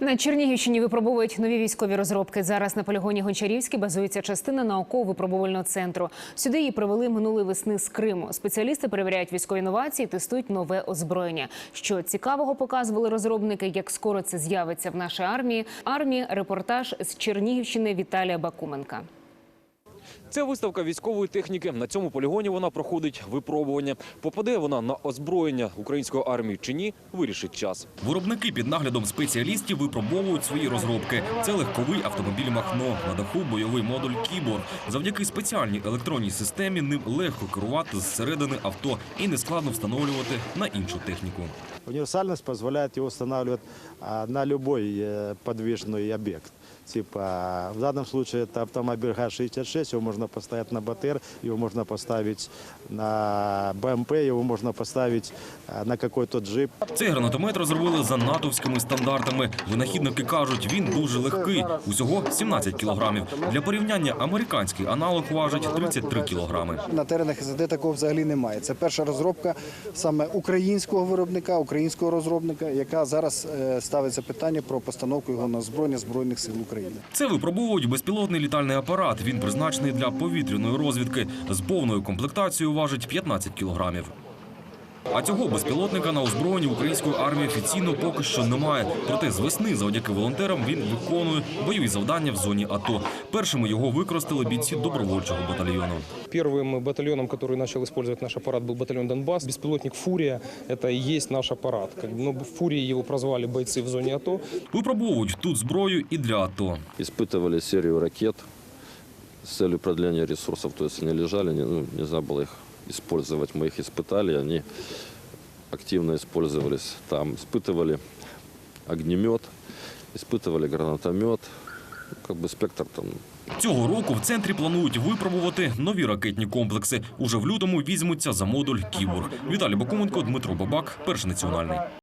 На Чернігівщині випробовують нові військові розробки. Зараз на полігоні Гончарівській базується частина науково-випробувального центру. Сюди її привели минулої весни з Криму. Спеціалісти перевіряють військові новації, тестують нове озброєння. Що цікавого показували розробники, як скоро це з'явиться в нашій армії. Армії репортаж з Чернігівщини Віталія Бакуменка. Це виставка військової техніки. На цьому полігоні вона проходить випробування. Попаде вона на озброєння української армії чи ні, вирішить час. Виробники під наглядом спеціалістів випробовують свої розробки. Це легковий автомобіль Махно. На даху бойовий модуль Кібор. Завдяки спеціальній електронній системі ним легко керувати зсередини авто і нескладно встановлювати на іншу техніку. Универсальность позволяет его устанавливать а, на любой э, подвижный объект. Типа, в данном случае это автомобиль ГАЗ-66, его можно поставить на БТР, его можно поставить на БМП, его можно поставить на какой-то джип. Цей гранатомет розробили за натовськими стандартами. Винахідники кажуть, він дуже легкий, усього 17 кілограмів. Для порівняння американський аналог важить 33 кілограми. На теренах СЗД такого взагалі немає. Це перша розробка саме українського виробника, українського розробника, яка зараз е, ставиться питання про постановку його на збройні збройних сил України. Це випробовують безпілотний літальний апарат. Він призначений для повітряної розвідки. З повною комплектацією важить 15 кілограмів. А цього безпілотника на озброєнні української армії офіційно поки що немає. Проте з весни, завдяки волонтерам, він виконує бойові завдання в зоні АТО. Першими його використали бійці добровольчого батальйону. Первым батальоном, который начал использовать наш аппарат, был батальон «Донбасс». Беспилотник «Фурия» — это и есть наш аппарат. Как бы, Но «Фурией» его прозвали бойцы в зоне АТО. Випробовують тут зброю і для АТО. испытывали серию ракет с целью продления ресурсов. То есть они лежали, не- ну, нельзя было их использовать. Мы их испытали, они активно использовались там. Испытывали огнемет, испытывали гранатомет. Ну, Как бы спектр там Цього року в центрі планують випробувати нові ракетні комплекси. Уже в лютому візьмуться за модуль Кіборг. Віталій Бакуменко, Дмитро Бабак, перший національний.